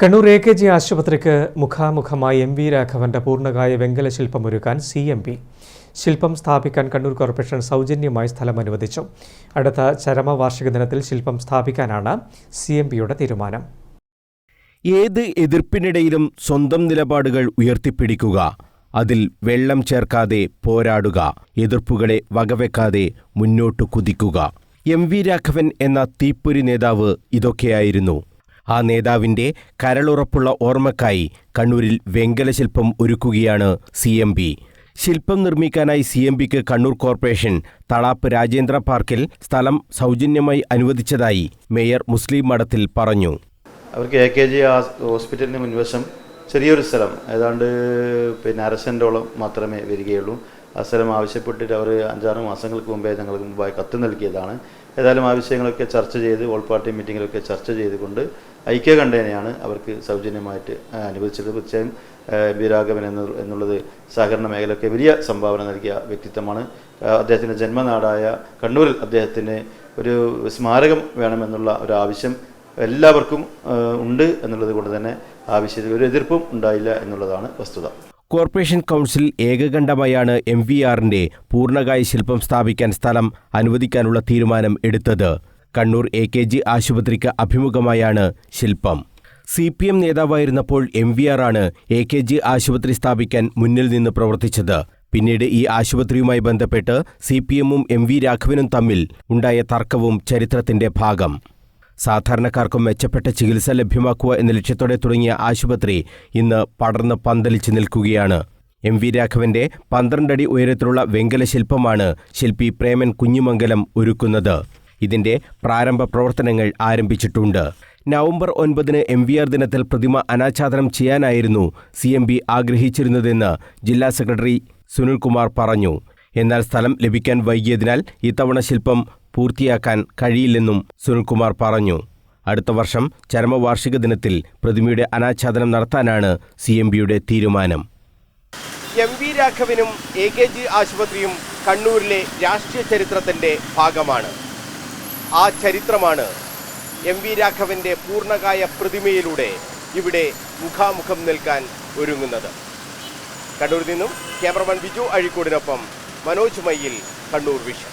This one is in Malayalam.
കണ്ണൂർ എ കെ ജി ആശുപത്രിക്ക് മുഖാമുഖമായി എം വി രാഘവന്റെ പൂർണകായ വെങ്കല ശില്പം ഒരുക്കാൻ സി എം പി. ശില്പം സ്ഥാപിക്കാൻ കണ്ണൂർ കോർപ്പറേഷൻ സൗജന്യമായി സ്ഥലം അനുവദിച്ചു അടുത്ത ചരമ വാർഷിക ദിനത്തിൽ ശില്പം സ്ഥാപിക്കാനാണ് സി എം പിയുടെ തീരുമാനം. ഏത് എതിർപ്പിനിടയിലും സ്വന്തം നിലപാടുകൾ ഉയർത്തിപ്പിടിക്കുക. അതിൽ വെള്ളം ചേർക്കാതെ പോരാടുക. എതിർപ്പുകളെ വകവെക്കാതെ മുന്നോട്ടു കുതിക്കുക. എം വി രാഘവൻ എന്ന തീപ്പൊരി നേതാവ് ഇതൊക്കെയായിരുന്നു. ആ നേതാവിന്റെ കരളുറപ്പുള്ള ഓർമ്മക്കായി കണ്ണൂരിൽ വെങ്കല ശില്പം ഒരുക്കുകയാണ് സി എം പി. ശില്പം നിർമ്മിക്കാനായി സി എം പിക്ക് കണ്ണൂർ കോർപ്പറേഷൻ തളാപ്പ് രാജേന്ദ്ര പാർക്കിൽ സ്ഥലം സൗജന്യമായി അനുവദിച്ചതായി മേയർ മുസ്ലിം മഠത്തിൽ പറഞ്ഞു. അവർക്ക് എ കെ ജി ഹോസ്പിറ്റലിന് മുൻവശം ചെറിയൊരു സ്ഥലം. ഏതാണ്ട് പിന്നെ അര സെന്റോളം മാത്രമേ വരികയുള്ളൂ. ആ സ്ഥലം ആവശ്യപ്പെട്ടിട്ട് അവർ അഞ്ചാറ് മാസങ്ങൾക്ക് മുമ്പേ ഞങ്ങൾക്ക് മുമ്പായി കത്ത് നൽകിയതാണ്. ഏതായാലും ആവശ്യങ്ങളൊക്കെ ചർച്ച ചെയ്ത് ഓൾ പാർട്ടി മീറ്റിങ്ങിലൊക്കെ ചർച്ച ചെയ്തുകൊണ്ട് ഐക്യകണ്ഠേനയാണ് അവർക്ക് സൗജന്യമായിട്ട് ആ, അനുവദിച്ചത്. തീർച്ചയായും ബി രാഘവൻ എന്ന് എന്നുള്ളത് സഹകരണ മേഖലയ്ക്ക് വലിയ സംഭാവന നൽകിയ വ്യക്തിത്വമാണ്. ആ, അദ്ദേഹത്തിന്റെ ജന്മനാടായ കണ്ണൂരിൽ അദ്ദേഹത്തിന് ഒരു സ്മാരകം വേണമെന്നുള്ള ഒരു ആവശ്യം എല്ലാവർക്കും ഉണ്ട് എന്നുള്ളത് കൊണ്ട് തന്നെ ആവശ്യത്തിൽ ഒരു എതിർപ്പും ഉണ്ടായില്ല എന്നുള്ളതാണ് വസ്തുത. കോർപ്പറേഷൻ കൗൺസിൽ ഏകകണ്ഠമായാണ് എം വി ആറിന്റെ പൂർണകായ ശില്പം സ്ഥാപിക്കാൻ സ്ഥലം അനുവദിക്കാനുള്ള തീരുമാനം എടുത്തത്. കണ്ണൂർ എ കെ ജി ആശുപത്രിക്ക് അഭിമുഖമായാണ് ശില്പം. സി പി എം നേതാവായിരുന്നപ്പോൾ എം വി ആറാണ് എ കെ ജി ആശുപത്രി സ്ഥാപിക്കാൻ മുന്നിൽ നിന്ന് പ്രവർത്തിച്ചത്. പിന്നീട് ഈ ആശുപത്രിയുമായി ബന്ധപ്പെട്ട് സി പി എമ്മും എം വി രാഘവനും തമ്മിൽ ഉണ്ടായ തർക്കവും ചരിത്രത്തിന്റെ ഭാഗം. സാധാരണക്കാർക്കും മെച്ചപ്പെട്ട ചികിത്സ ലഭ്യമാക്കുക എന്ന ലക്ഷ്യത്തോടെ തുടങ്ങിയ ആശുപത്രി ഇന്ന് പടർന്ന് പന്തലിച്ചു നിൽക്കുകയാണ്. എം വി രാഘവന്റെ പന്ത്രണ്ടടി ഉയരത്തിലുള്ള വെങ്കല ശില്പമാണ് ശില്പി പ്രേമൻ കുഞ്ഞുമംഗലം ഒരുക്കുന്നത്. ഇതിന്റെ പ്രാരംഭ പ്രവർത്തനങ്ങൾ ആരംഭിച്ചിട്ടുണ്ട്. നവംബർ ഒൻപതിന് എം വി ആർ ദിനത്തിൽ പ്രതിമ അനാച്ഛാദനം ചെയ്യാനായിരുന്നു സി എം ബി ആഗ്രഹിച്ചിരുന്നതെന്ന് ജില്ലാ സെക്രട്ടറി സുനിൽകുമാർ പറഞ്ഞു. എന്നാൽ സ്ഥലം ലഭിക്കാൻ വൈകിയതിനാൽ ഇത്തവണ ശില്പം പൂർത്തിയാക്കാൻ കഴിയില്ലെന്നും സുനിൽകുമാർ പറഞ്ഞു. അടുത്ത വർഷം ചരമവാർഷിക ദിനത്തിൽ പ്രതിമയുടെ അനാച്ഛാദനം നടത്താനാണ് സി എം ബിയുടെ തീരുമാനം. എം വി രാഘവനും എ കെ ജി ആശുപത്രിയും കണ്ണൂരിലെ രാഷ്ട്രീയ ചരിത്രത്തിന്റെ ഭാഗമാണ്. ആ ചരിത്രമാണ് എം വി രാഘവന്റെ പൂർണകായ പ്രതിമയിലൂടെ ഇവിടെ മുഖാമുഖം നിൽക്കാൻ ഒരുങ്ങുന്നത്. കണ്ണൂരിൽ നിന്നും ക്യാമറമാൻ ബിജു അഴിക്കോടിനൊപ്പം മനോജ് മയ്യിൽ കണ്ണൂർ വിഷൻ.